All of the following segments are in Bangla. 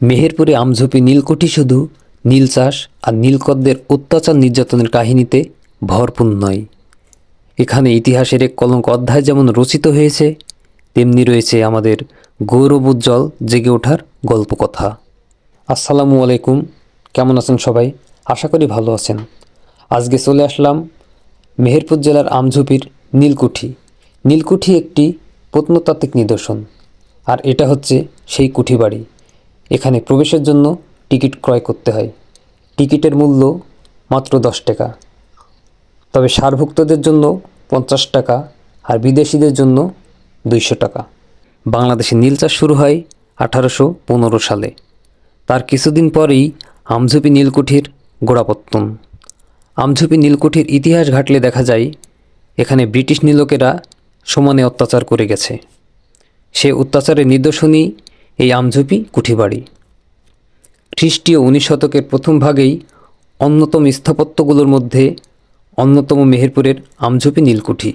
মেহেরপুরে আমঝুপি নীলকুঠি শুধু নীল চাষ আর নীলকদ্দের অত্যাচার নির্যাতনের কাহিনীতে ভরপুর নয়। এখানে ইতিহাসের এক কলঙ্ক অধ্যায় যেমন রচিত হয়েছে, তেমনি রয়েছে আমাদের গৌরবোজ্জ্বল জেগে ওঠার গল্পকথা। আসসালামু আলাইকুম, কেমন আছেন সবাই? আশা করি ভালো আছেন। আজকে চলে আসলাম মেহেরপুর জেলার আমঝুপির নীলকুঠি। নীলকুঠি একটি প্রত্নতাত্ত্বিক নিদর্শন, আর এটা হচ্ছে সেই কুঠি বাড়ি এখানে প্রবেশের জন্য টিকিট ক্রয় করতে হয়। টিকিটের মূল্য মাত্র দশ টাকা। তবে সারভুক্তদের জন্য পঞ্চাশ টাকা আর বিদেশিদের জন্য দুইশো টাকা। বাংলাদেশে নীল চাষ শুরু হয় আঠারোশো পনেরো সালে। তার কিছুদিন পরেই আমঝুপি নীলকুঠির গোড়াপত্তন। আমঝুপি নীলকুঠির ইতিহাস ঘাটলে দেখা যায়, এখানে ব্রিটিশ নীলকেরা সমানে অত্যাচার করে গেছে। সে অত্যাচারের নিদর্শনই এই আমঝুপি কুঠিবাড়ি। খ্রিস্টীয় উনিশ শতকের প্রথম ভাগেই অন্যতম স্থাপত্যগুলোর মধ্যে অন্যতম মেহেরপুরের আমঝুপি নীলকুঠি।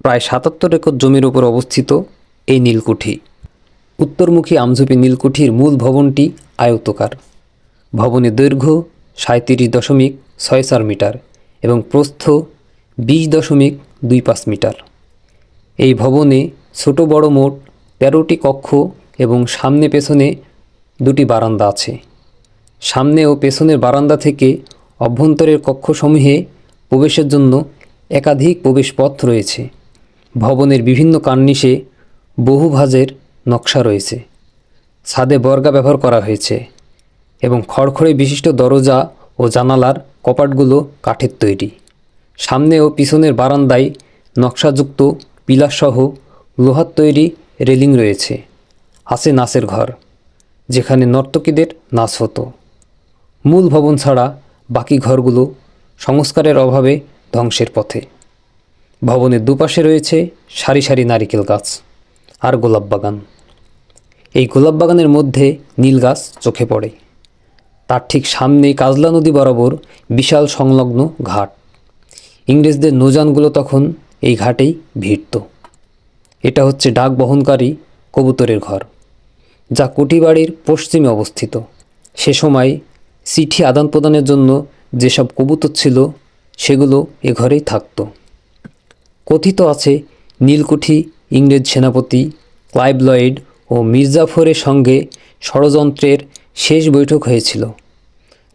প্রায় সাতাত্তর একর জমির ওপর অবস্থিত এই নীলকুঠি। উত্তরমুখী আমঝুপি নীলকুঠির মূল ভবনটি আয়তকার। ভবনের দৈর্ঘ্য সাঁত্রিশ দশমিক ছয় চার মিটার এবং প্রস্থ বিশ দশমিক দুই পাঁচ মিটার। এই ভবনে ছোট বড় মোট তেরোটি কক্ষ এবং সামনে পেছনে দুটি বারান্দা আছে। সামনে ও পেছনের বারান্দা থেকে অভ্যন্তরের কক্ষসমূহে প্রবেশের জন্য একাধিক প্রবেশপথ রয়েছে। ভবনের বিভিন্ন কার্নিশে বহু ভাজের নকশা রয়েছে। ছাদে বর্গা ব্যবহার করা হয়েছে এবং খড়খড়ে বিশিষ্ট দরজা ও জানালার কপাটগুলো কাঠের তৈরি। সামনে ও পিছনের বারান্দায় নকশাযুক্ত পিলারসহ লোহার তৈরি রেলিং রয়েছে। আছে নাচের ঘর, যেখানে নর্তকীদের নাচ হতো। মূল ভবন ছাড়া বাকি ঘরগুলো সংস্কারের অভাবে ধ্বংসের পথে। ভবনের দুপাশে রয়েছে সারি সারি নারিকেল গাছ আর গোলাপ বাগান। এই গোলাপ বাগানের মধ্যে নীল গাছ চোখে পড়ে। তার ঠিক সামনেই কাজলা নদী বরাবর বিশাল সংলগ্ন ঘাট। ইংরেজদের নৌযানগুলো তখন এই ঘাটেই ভিড়ত। এটা হচ্ছে ডাক বহনকারী কবুতরের ঘর। যা কুটিবাড়ির পশ্চিমে অবস্থিত। সে সময় চিঠি আদান প্রদানের জন্য যেসব কবুতর ছিল, সেগুলো এ ঘরেই থাকতো। কথিত আছে, নীলকুঠি, ইংরেজ সেনাপতি, ক্লাইভ লয়েড ও মির্জাফরের সঙ্গে ষড়যন্ত্রের শেষ বৈঠক হয়েছিল,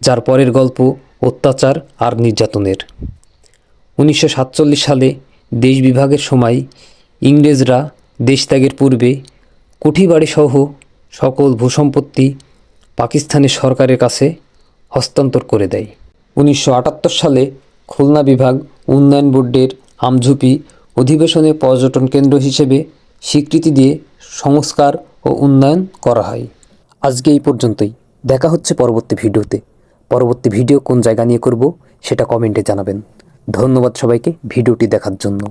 যার পরের গল্প অত্যাচার আর নির্যাতনের। উনিশশো সাতচল্লিশ সালে দেশ বিভাগের সময় ইংরেজরা দেশত্যাগের পূর্বে কুঠিবাড়িসহ সকল ভূসম্পত্তি পাকিস্তানের সরকারের কাছে হস্তান্তর করে দেয়। উনিশশো আটাত্তর সালে খুলনা বিভাগ উন্নয়ন বোর্ডের আমঝুপি অধিবেশনে পর্যটন কেন্দ্র হিসেবে স্বীকৃতি দিয়ে সংস্কার ও উন্নয়ন করা হয়। আজকে এই পর্যন্তই। দেখা হচ্ছে পরবর্তী ভিডিওতে। পরবর্তী ভিডিও কোন জায়গা নিয়ে করব সেটা কমেন্টে জানাবেন। ধন্যবাদ সবাইকে ভিডিওটি দেখার জন্য।